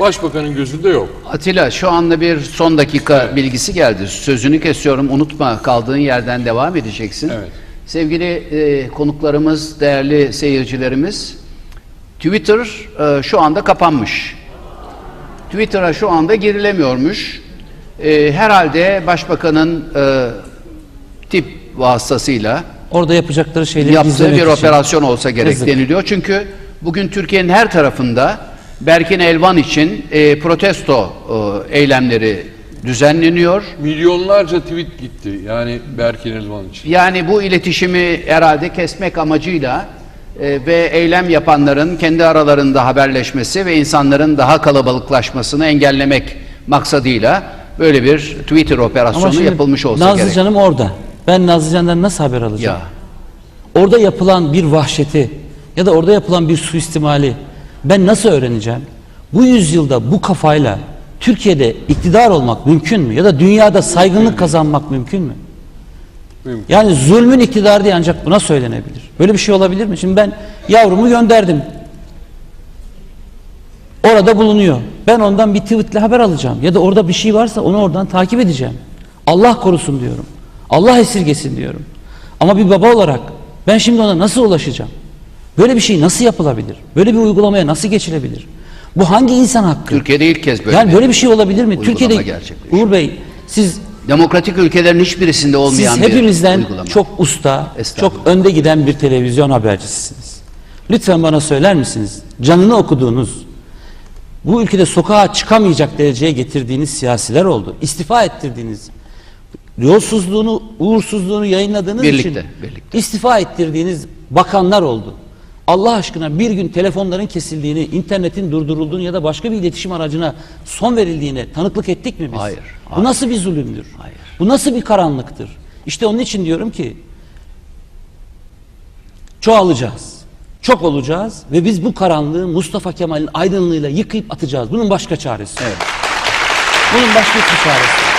Başbakanın gözünde yok. Atilla şu anda bir son dakika bilgisi geldi. Sözünü kesiyorum unutma kaldığın yerden devam edeceksin. Evet. Sevgili e, konuklarımız, değerli seyircilerimiz Twitter e, şu anda kapanmış. Twitter'a şu anda girilemiyormuş. E, herhalde başbakanın e, tip vasıtasıyla Orada yapacakları şeyleri yaptığı bir için. operasyon olsa gerek Yazık. deniliyor. Çünkü bugün Türkiye'nin her tarafında Berkin Elvan için e, protesto e, eylemleri düzenleniyor. Milyonlarca tweet gitti. Yani Berkin Elvan için. Yani bu iletişimi herhalde kesmek amacıyla e, ve eylem yapanların kendi aralarında haberleşmesi ve insanların daha kalabalıklaşmasını engellemek maksadıyla böyle bir Twitter operasyonu şimdi yapılmış olsa gerek. Nazlıcan'ım orada. Ben Nazlıcan'dan nasıl haber alacağım? Ya. Orada yapılan bir vahşeti ya da orada yapılan bir suistimali ben nasıl öğreneceğim? Bu yüzyılda bu kafayla Türkiye'de iktidar olmak mümkün mü? Ya da dünyada saygınlık kazanmak mümkün mü? Mümkün. Yani zulmün iktidarı diye ancak buna söylenebilir. Böyle bir şey olabilir mi? Şimdi ben yavrumu gönderdim. Orada bulunuyor. Ben ondan bir tweetle haber alacağım. Ya da orada bir şey varsa onu oradan takip edeceğim. Allah korusun diyorum. Allah esirgesin diyorum. Ama bir baba olarak ben şimdi ona nasıl ulaşacağım? Böyle bir şey nasıl yapılabilir? Böyle bir uygulamaya nasıl geçilebilir? Bu hangi insan hakkı? Türkiye'de ilk kez böyle. yani bir böyle bir şey olabilir mi? Türkiye'de. Uğur Bey siz Demokratik ülkelerin hiçbirisinde olmayan siz bir hepimizden uygulama. çok usta, çok önde giden bir televizyon habercisisiniz. Lütfen bana söyler misiniz? Canını okuduğunuz, bu ülkede sokağa çıkamayacak dereceye getirdiğiniz siyasiler oldu. İstifa ettirdiğiniz, yolsuzluğunu, uğursuzluğunu yayınladığınız Birlikte, için birlikte. istifa ettirdiğiniz bakanlar oldu. Allah aşkına bir gün telefonların kesildiğini, internetin durdurulduğunu ya da başka bir iletişim aracına son verildiğine tanıklık ettik mi biz? Hayır, Bu hayır. nasıl bir zulümdür? Hayır. Bu nasıl bir karanlıktır? İşte onun için diyorum ki çoğalacağız. Çok olacağız ve biz bu karanlığı Mustafa Kemal'in aydınlığıyla yıkayıp atacağız. Bunun başka çaresi. yok. Bunun başka hiçbir çaresi.